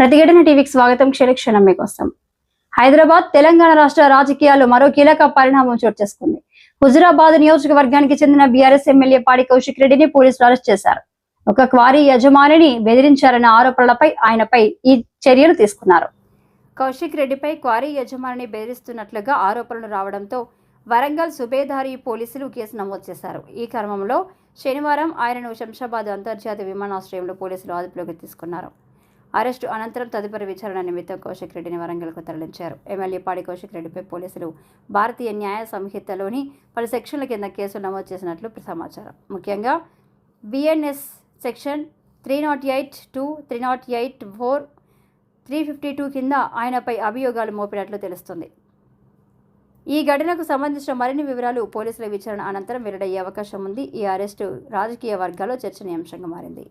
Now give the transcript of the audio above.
ప్రతిఘటన టీవీకి స్వాగతం. క్షణక్షణం మీకోసం. హైదరాబాద్ తెలంగాణ రాష్ట్ర రాజకీయాలు మరో కీలక పరిణామం చోటు చేసుకుంది. హుజురాబాద్ నియోజకవర్గానికి చెందిన బీఆర్ఎస్ ఎమ్మెల్యే పాడి కౌశిక్ రెడ్డిని పోలీసులు అరెస్ట్ చేశారు. ఒక క్వారీ యజమానిని బెదిరించారన్న ఆరోపణలపై ఆయనపై ఈ చర్యలు తీసుకున్నారు. కౌశిక్ రెడ్డిపై క్వారీ యజమానిని బెదిరిస్తున్నట్లుగా ఆరోపణలు రావడంతో వరంగల్ సుబేదారి పోలీసులు కేసు నమోదు చేశారు. ఈ క్రమంలో శనివారం ఆయనను శంషాబాద్ అంతర్జాతీయ విమానాశ్రయంలో పోలీసులు అదుపులోకి తీసుకున్నారు. అరెస్టు అనంతరం తదుపరి విచారణ నిమిత్తం కౌశిక్ రెడ్డిని వరంగల్కు తరలించారు. ఎమ్మెల్యే పాడి కౌశిక్ రెడ్డిపై పోలీసులు భారతీయ న్యాయ సంహితలోని పలు సెక్షన్ల కింద కేసులు నమోదు చేసినట్లు సమాచారం. ముఖ్యంగా BNS section three nought eight two three nought eight four three fifty two కింద ఆయనపై అభియోగాలు మోపినట్లు తెలుస్తుంది. ఈ ఘటనకు సంబంధించిన మరిన్ని వివరాలు పోలీసుల విచారణ అనంతరం వెల్లడయ్యే అవకాశం ఉంది. ఈ అరెస్టు రాజకీయ వర్గాల్లో చర్చనీయాంశంగా మారింది.